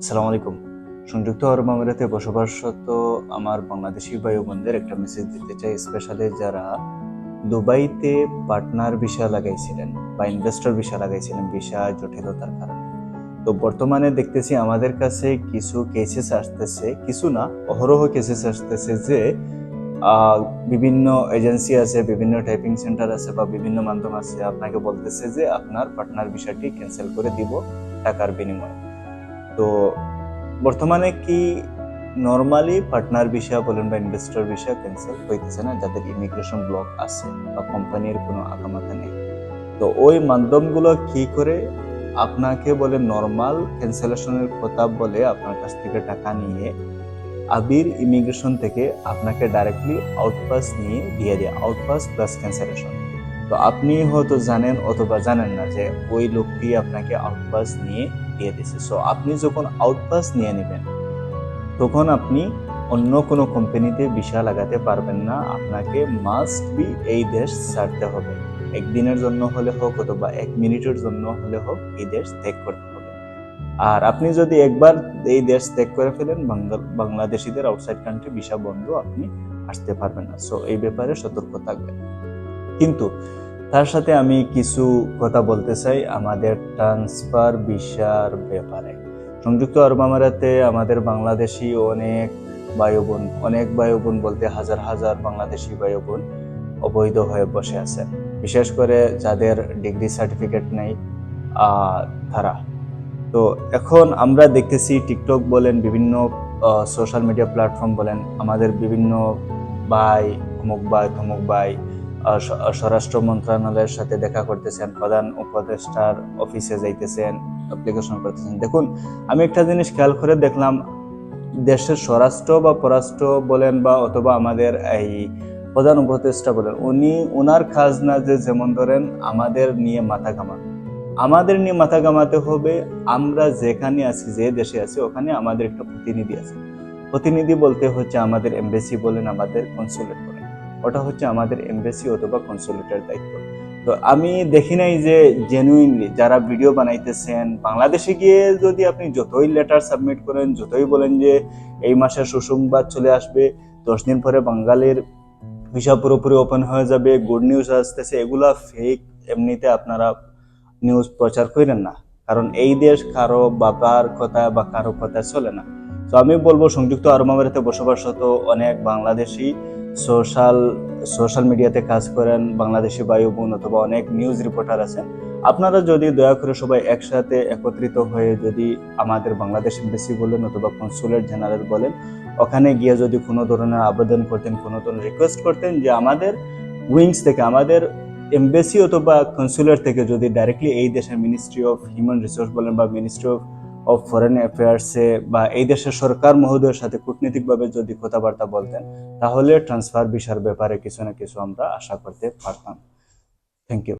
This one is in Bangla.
আসসালামু আলাইকুম। সংযুক্ত আরব আমিরাতে বসবাসরত আমার বাংলাদেশি ভাই বোনদের একটা মেসেজ দিতে চাই স্পেশালি যারা দুবাইতে পার্টনার ভিসা লাগাইছিলেন বা ইনভেস্টর ভিসা লাগাইছিলেন ভিসা জটিলতার কারণে। তো বর্তমানে দেখতেছি আমাদের কাছে কিছু কেসেস আসতেছে, কিছু না, অহরহ কেসেস আসতেছে যে বিভিন্ন এজেন্সি আছে, বিভিন্ন টাইপিং সেন্টার আছে বা বিভিন্ন মাধ্যম আছে, আপনাকে বলতেছে যে আপনার পার্টনার বিষয়টি ক্যান্সেল করে দিব টাকার বিনিময়ে। তো বর্তমানে কি নর্মালি পার্টনার বিষয় বলেন বা ইনভেস্টর বিষয় ক্যান্সেল হইতেছে না? যাদের ইমিগ্রেশন ব্লক আছে বা কোম্পানির কোনো আকামাতা নেই। তো ওই মাধ্যমগুলো কি করে আপনাকে বলে নর্মাল ক্যান্সেলেশনের কথা বলে আপনার কাছ থেকে টাকা নিয়ে আবির ইমিগ্রেশন থেকে আপনাকে ডাইরেক্টলি আউটপাস নিয়ে দিয়ে দেয় আউটপাস প্লাস ক্যান্সেলেশন তো আপনি হয়তো জানেন অথবা জানেন না যে ওই লোকটি আপনাকে আউটপাস নিয়ে দিয়ে দিছে। সো আপনি যখন আউটপাস নিয়ে নেবেন, তখন আপনি অন্য কোনো কোম্পানিতে ভিসা লাগাতে পারবেন না। আপনাকে মাস্ট বি এই দেশ ছাড়তে হবে। একদিনের জন্য হলে হোক অথবা এক মিনিটের জন্য হলে হোক এই দেশ ত্যাগ করতে হবে। আর আপনি যদি একবার এই দেশ ত্যাগ করে ফেলেন বাংলা- বাংলাদেশিদের আউটসাইড কান্ট্রি ভিসা বন্ধ আপনি আসতে পারবেন না। সো এই ব্যাপারে সতর্ক থাকবেন। কিন্তু তার সাথে আমি কিছু কথা বলতে চাই আমাদের ট্রান্সফার ভিসার ব্যাপারে। সংযুক্ত আরব আমিরাতে আমাদের বাংলাদেশি অনেক বায়ু বোন অনেক বায়ু বোন বলতে হাজার হাজার বাংলাদেশি বায়ু বোন অবৈধ হয়ে বসে আছেন বিশেষ করে যাদের ডিগ্রি সার্টিফিকেট নেই তারা। তো এখন আমরা দেখতেছি টিকটক বলেন বিভিন্ন সোশ্যাল মিডিয়া প্ল্যাটফর্ম বলেন আমাদের বিভিন্ন ভাই অমুক আহ, স- আহ, স্বরাষ্ট্র মন্ত্রণালয়ের সাথে দেখা করতেছেন, প্রধান উপদেষ্টার অফিসে যাইতেছেন অ্যাপ্লিকেশন করতেছেন। দেখুন, আমি একটা জিনিস খেয়াল করে দেখলাম, দেশের স্বরাষ্ট্র বা পররাষ্ট্র বলেন বা অথবা আমাদের এই প্রধান উপদেষ্টা বলেন, উনি ওনার কাজ না যে যেমন ধরেন আমাদের নিয়ে মাথা ঘামান। আমাদের নিয়ে মাথা ঘামাতে হবে, আমরা যেখানে আছি, যে দেশে আছি, ওখানে আমাদের একটা প্রতিনিধি আছে। প্রতিনিধি বলতে হচ্ছে আমাদের এমবেসি বলেন, আমাদের কনসুলেট বলেন। ওটা হচ্ছে আমাদের এমবেসি অথবা কনসুলেটের দায়িত্ব। তো আমি দেখি নাই যে জেনুইনলি যারা ভিডিও বানাইতেছেন, বাংলাদেশে গিয়ে যদি আপনি যতই লেটার সাবমিট করেন, যতই বলেন যে এই মাসে সুসংবাদ চলে আসবে, দশ দিন পরে বাঙালির ভিসা পুরোপুরি ওপেন হয়ে যাবে গুড নিউজ আসতেছে, এগুলা ফেক এমনিতে আপনারা নিউজ প্রচার করেন না। কারণ এই দেশ কারও বাবার কথা বা কারও কথা চলে না। তো আমি বলব, সংযুক্ত আরব আমিরাতে বসবাসরত অনেক বাংলাদেশি সোশ্যাল সোশ্যাল মিডিয়াতে কাজ করেন বাংলাদেশি বায়ু বোন অথবা অনেক নিউজ রিপোর্টার আছেন আপনারা যদি দয়া করে সবাই একসাথে একত্রিত হয়ে যদি আমাদের বাংলাদেশ এমবেসি বলেন অথবা কনসুলেট জেনারেল বলেন, ওখানে গিয়ে যদি কোনো ধরনের আবেদন করতেন, কোনো ধরনের রিকোয়েস্ট করতেন যে আমাদের উইংস থেকে, আমাদের এমবেসি অথবা কনসুলেট থেকে যদি ডাইরেক্টলি এই দেশের মিনিস্ট্রি অফ হিউম্যান রিসোর্স বলেন বা মিনিস্ট্রি অফ অফ ফরেন অ্যাফেয়ার্সে বা এই দেশের সরকার মহোদয়ের সাথে কূটনীতিকভাবে যদি কথাবার্তা বলতেন, তাহলে ট্রান্সফার ভিসার ব্যাপারে কিছু না কিছু আমরা আশা করতে পারতাম। Thank you